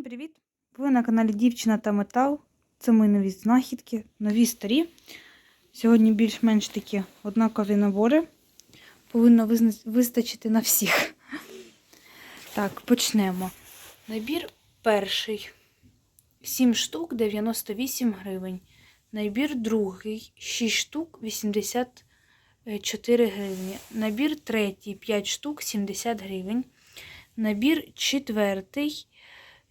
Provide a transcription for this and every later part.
Всім привіт! Ви на каналі Дівчина та Метал. Це мої нові знахідки, нові старі. Сьогодні більш-менш такі однакові набори. Повинно вистачити на всіх. Так, почнемо. Набір перший. 7 штук 98 гривень. Набір другий 6 штук 84 гривні. Набір третій 5 штук 70 гривень. Набір четвертий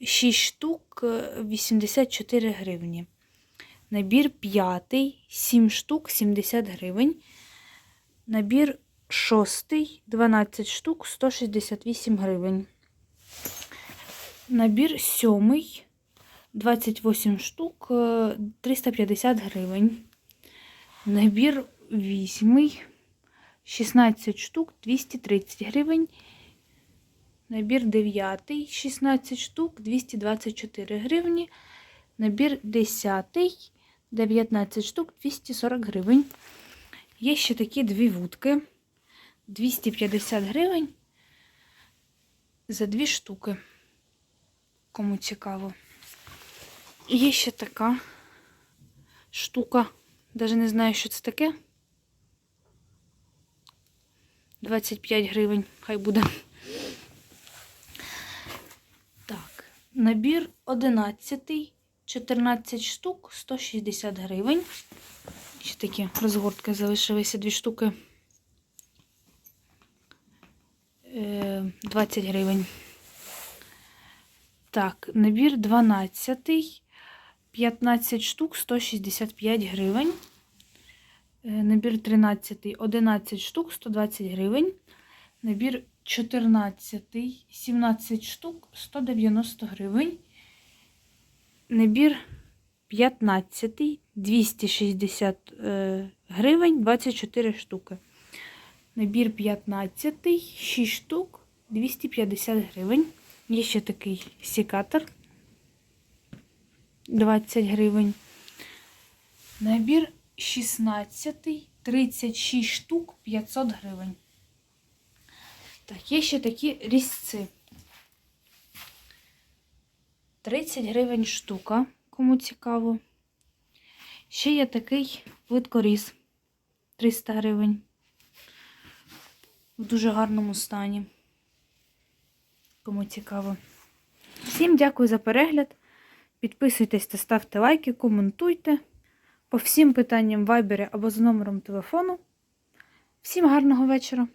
6 штук е, 84 гривні. Набір п'ятий 7 штук 70 гривень. Набір шостий 12 штук 168 гривень. Набір сьомий 28 штук е, 350 гривень. Набір вісьмий 16 штук 230 гривень. Набір 9, 16 штук, 224 гривні. Набір 10, 19 штук, 240 гривень. Є ще такі дві вудки. 250 гривень за дві штуки. Кому цікаво. І є ще така штука. Даже не знаю, що це таке. 25 гривень, хай буде. Так, набір 11, 14 штук, 160 гривень. Ще такі розгортки залишилися дві штуки. Е, 20 гривень. Так, набір 12, 15 штук, 165 гривень. Е, Набір 13, 11 штук, 120 гривень. Набір 14, 17 штук, 190 гривень. Набір 15, 260 е, гривень, 24 штуки. Набір 15, 6 штук, 250 гривень. Є ще такий секатор 20 гривень. Набір 16, 36 штук, 500 гривень. Так, є ще такі різці. 30 гривень штука, кому цікаво. Ще є такий плиткоріз 300 гривень. В дуже гарному стані. Кому цікаво. Всім дякую за перегляд. Підписуйтесь та ставте лайки, коментуйте. По всім питанням в вайбері або за номером телефону. Всім гарного вечора!